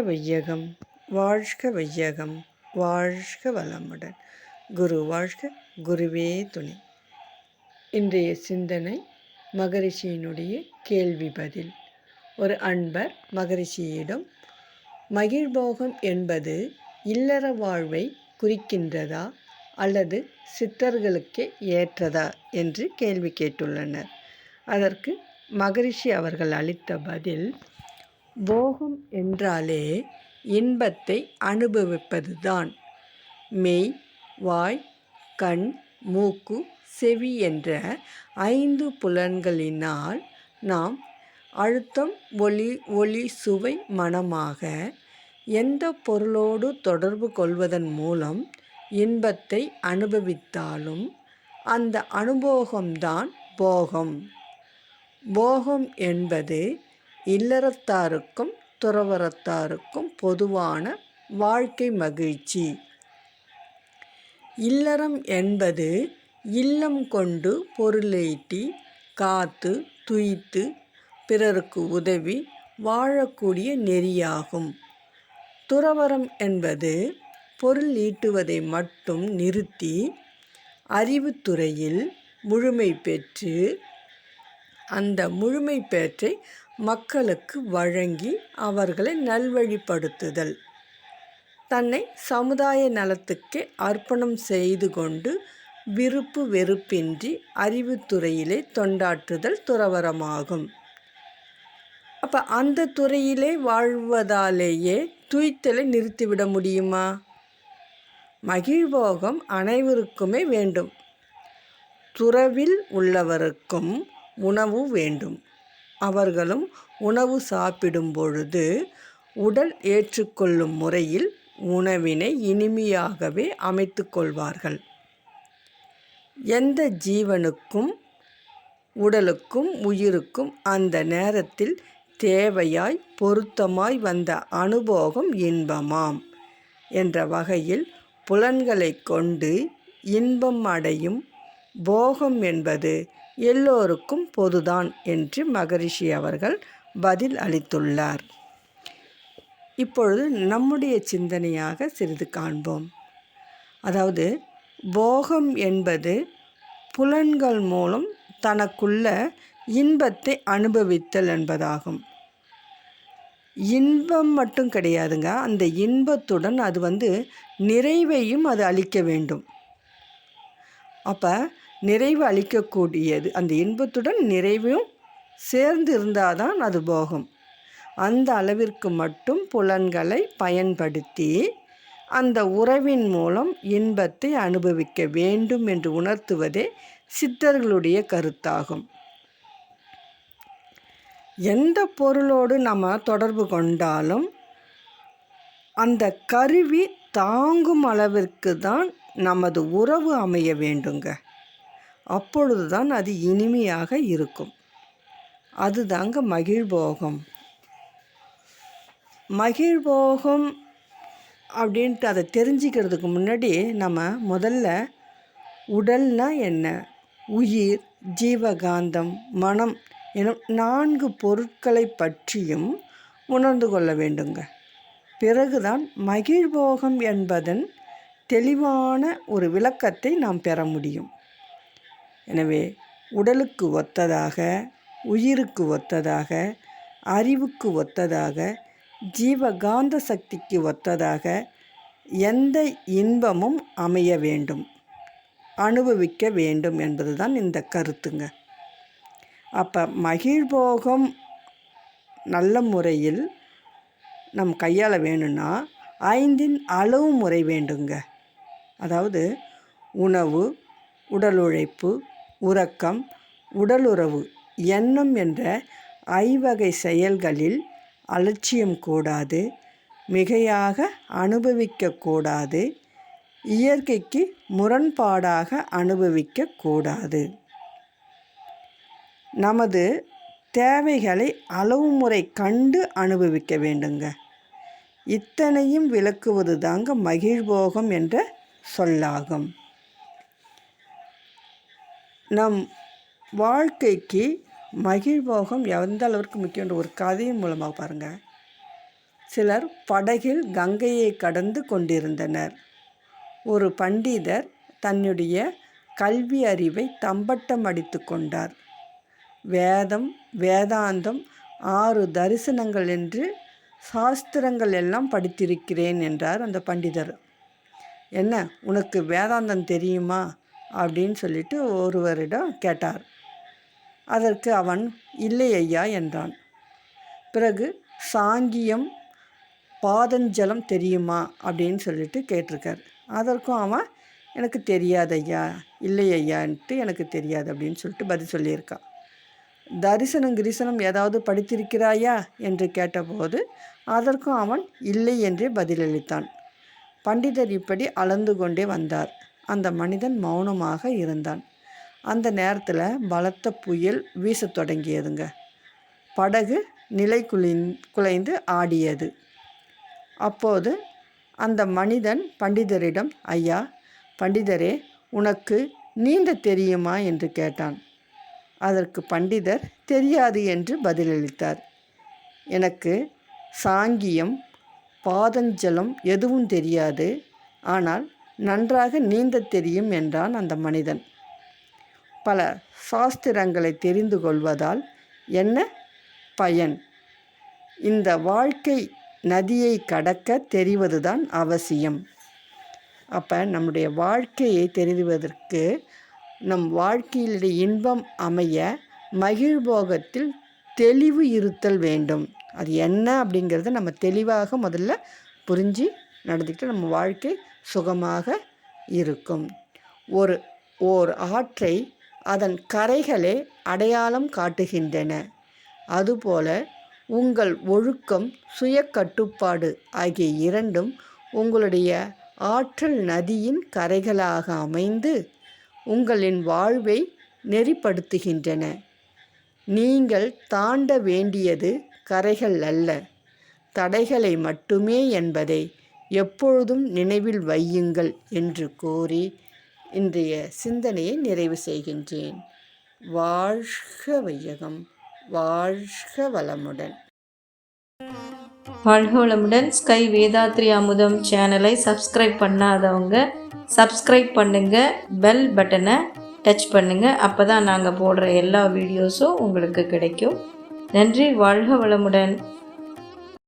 வையகம் வாழ்க வையகம் வாழ்க வளமுடன். குரு வாழ்க குருவே துணை. இன்றைய சிந்தனை மகரிஷியினுடைய கேள்வி பதில். ஒரு அன்பர் மகரிஷியிடம் மகிழ்போகம் என்பது இல்லற வாழ்வை குறிக்கின்றதா அல்லது சித்தர்களுக்கே ஏற்றதா? என்று கேள்வி கேட்டுள்ளனர். அதற்கு மகரிஷி அவர்கள் அளித்த பதில் போகம் என்றாலே இன்பத்தை அனுபவிப்பதுதான். மெய் வாய் கண் மூக்கு செவி என்ற ஐந்து புலன்களினால் நாம் அழுத்தம் ஒளி ஒளி சுவை மனமாக எந்த பொருளோடு தொடர்பு கொள்வதன் மூலம் இன்பத்தை அனுபவித்தாலும் அந்த அனுபோகம்தான் போகம். போகம் என்பது இல்லறத்தாருக்கும் துறவரத்தாருக்கும் பொதுவான வாழ்க்கை மகிழ்ச்சி. இல்லறம் என்பது இல்லம் கொண்டு பொருளீட்டி காத்து துய்த்து பிறருக்கு உதவி வாழக்கூடிய நெறியாகும். துறவரம் என்பது பொருள் ஈட்டுவதை மட்டும் நிறுத்தி அறிவுத்துறையில் முழுமை பெற்று அந்த முழுமை பெற்றை மக்களுக்கு வழங்கி அவர்களை நல்வழிப்படுத்துதல். தன்னை சமுதாய நலத்துக்கே அர்ப்பணம் செய்து கொண்டு விருப்பு வெறுப்பின்றி அறிவுத்துறையிலே தொண்டாற்றுதல் துறவரமாகும். அப்போ அந்த துறையிலே வாழ்வதாலேயே துய்த்தலை நிறுத்திவிட முடியுமா? மகிழ்வோகம் அனைவருக்குமே வேண்டும். துறவில் உள்ளவருக்கும் உணவு வேண்டும். அவர்களும் உணவு சாப்பிடும் பொழுது உடல் ஏற்றுக்கொள்ளும் முறையில் உணவினை இனிமையாகவே அமைத்து கொள்வார்கள் எந்த ஜீவனுக்கும் உடலுக்கும் உயிருக்கும் அந்த நேரத்தில் தேவையாய் பொருத்தமாய் வந்த அனுபோகம் இன்பமாம் என்ற வகையில் புலன்களை கொண்டு இன்பம் அடையும் போகம் என்பது எல்லோருக்கும் பொதுதான் என்று மகரிஷி அவர்கள் பதில் அளித்துள்ளார். இப்பொழுது நம்முடைய சிந்தனையாக சிறிது காண்போம். அதாவது போகம் என்பது புலன்கள் மூலம் தனக்குள்ள இன்பத்தை அனுபவித்தல் என்பதாகும். இன்பம் மட்டும் கிடையாதுங்க அந்த இன்பத்துடன் அது வந்து நிறைவையும் அது அளிக்க வேண்டும். அப்போ நிறைவு அளிக்கக்கூடியது. அந்த இன்பத்துடன் நிறைவும் சேர்ந்து இருந்தால் தான் அது போகும். அந்த அளவிற்கு மட்டும் புலன்களை பயன்படுத்தி அந்த உறவின் மூலம் இன்பத்தை அனுபவிக்க வேண்டும் என்று உணர்த்துவதே சித்தர்களுடைய கருத்தாகும். எந்த பொருளோடு நம்ம தொடர்பு கொண்டாலும் அந்த கருவி தாங்கும் அளவிற்கு தான் நமது உறவு அமைய வேண்டுங்க. அப்பொழுதுதான் அது இனிமையாக இருக்கும். அதுதாங்க மகிழ்போகம். மகிழ்போகம் அப்படின்ட்டு அதை தெரிஞ்சுக்கிறதுக்கு முன்னாடி நம்ம முதல்ல உடல்னா என்ன? உயிர் ஜீவகாந்தம் மனம் எனும் நான்கு பொருட்களை பற்றியும் உணர்ந்து கொள்ள வேண்டுங்க. பிறகுதான் மகிழ்போகம் என்பதன் தெளிவான ஒரு விளக்கத்தை நாம் பெற முடியும். எனவே உடலுக்கு ஒத்ததாக உயிருக்கு ஒத்ததாக அறிவுக்கு ஒத்ததாக ஜீவகாந்த சக்திக்கு ஒத்ததாக எந்த இன்பமும் அமைய வேண்டும் அனுபவிக்க வேண்டும் என்பதுதான் இந்த கருத்துங்க. அப்போ மகிழ்போகம் நல்ல முறையில் நம் கையாள வேணும்னா ஐந்தின் அளவு முறை வேண்டுங்க. அதாவது உணவு உடல் உழைப்பு உறக்கம் உடலுறவு எண்ணம் என்ற ஐவகை செயல்களில் அலட்சியம் கூடாது மிகையாக அனுபவிக்கக்கூடாது இயற்கைக்கு முரண்பாடாக அனுபவிக்கக்கூடாது நமது தேவைகளை அளவு முறை கண்டு அனுபவிக்க வேண்டுங்க. இத்தனையும் விளக்குவது தாங்க மகிழ்போகம் என்ற சொல்லாகும். நம் வாழ்க்கைக்கு மகிழ்வோகம் எந்த அளவிற்கு முக்கியன்ற ஒரு கதையின் மூலமாக பாருங்கள் சிலர் படகில் கங்கையை கடந்து கொண்டிருந்தனர். ஒரு பண்டிதர் தன்னுடைய கல்வி அறிவை தம்பட்டம் அடித்து கொண்டார். வேதம் வேதாந்தம் ஆறு தரிசனங்கள் என்று சாஸ்திரங்கள் எல்லாம் படித்திருக்கிறேன் என்றார் அந்த பண்டிதர். என்ன உனக்கு வேதாந்தம் தெரியுமா? அப்படின்னு சொல்லிட்டு ஒருவரிடம் கேட்டார். அதற்கு அவன் இல்லை ஐயா என்றான். பிறகு சாங்கியம் பாதஞ்சலம் தெரியுமா? அப்படின்னு சொல்லிட்டு கேட்டிருக்கார். அதற்கும் அவன் எனக்கு தெரியாது ஐயா இல்லை ஐயான்ட்டு எனக்கு தெரியாது அப்படின்னு சொல்லிட்டு பதில் சொல்லியிருக்கான் தரிசனம் கிரிசனம் ஏதாவது படித்திருக்கிறாயா? என்று கேட்டபோது அதற்கும் அவன் இல்லை என்றே பதிலளித்தான். பண்டிதர் இப்படி அளந்து கொண்டே வந்தார். அந்த மனிதன் மௌனமாக இருந்தான். அந்த நேரத்தில் பலத்த புயல் வீசத் தொடங்கியதுங்க. படகு நிலை குலி குலைந்து ஆடியது. அப்போது அந்த மனிதன் பண்டிதரிடம் ஐயா பண்டிதரே உனக்கு நீந்த தெரியுமா? என்று கேட்டான். அதற்கு பண்டிதர் தெரியாது என்று பதிலளித்தார். எனக்கு சாங்கியம் பாதஞ்சலம் எதுவும் தெரியாது. ஆனால் நன்றாக நீந்த தெரியும் என்றான் அந்த மனிதன். பல சாஸ்திரங்களை தெரிந்து கொள்வதால் என்ன? பயன். இந்த வாழ்க்கை நதியை கடக்க தெரிவதுதான் அவசியம். அப்போ நம்முடைய வாழ்க்கையை தெரிவதற்கு நம் வாழ்க்கையிலுடைய இன்பம் அமைய மகிழ்போகத்தில் தெளிவு இருத்தல் வேண்டும். அது என்ன அப்படிங்கிறத நம்ம தெளிவாக முதல்ல புரிஞ்சு நடந்துக்கிட்டு நம்ம வாழ்க்கை சுகமாக இருக்கும். ஒரு ஓர் ஆற்றை அதன் கரைகளே அடையாளம் காட்டுகின்றன. அதுபோல உங்கள் ஒழுக்கம் சுய கட்டுப்பாடு ஆகிய இரண்டும் உங்களுடைய ஆற்றல் நதியின் கரைகளாக அமைந்து உங்களின் வாழ்வை நெறிப்படுத்துகின்றன. நீங்கள் தாண்ட வேண்டியது கரைகள் அல்ல தடைகளை மட்டுமே என்பதை. எப்பொழுதும் நினைவில் வையுங்கள் என்று கூறி இன்றைய சிந்தனையை நிறைவு செய்கின்றேன். வாழ்க வையகம் வாழ்க வளமுடன். வாழ்க வளமுடன். ஸ்கை வேதாத்ரி அமுதம் சேனலை சப்ஸ்கிரைப் பண்ணாதவங்க சப்ஸ்கிரைப் பண்ணுங்க பெல் பட்டனை டச் பண்ணுங்க. அப்போ தான் நாங்கள் போடுற எல்லா வீடியோஸும் உங்களுக்கு கிடைக்கும். நன்றி வாழ்க வளமுடன்.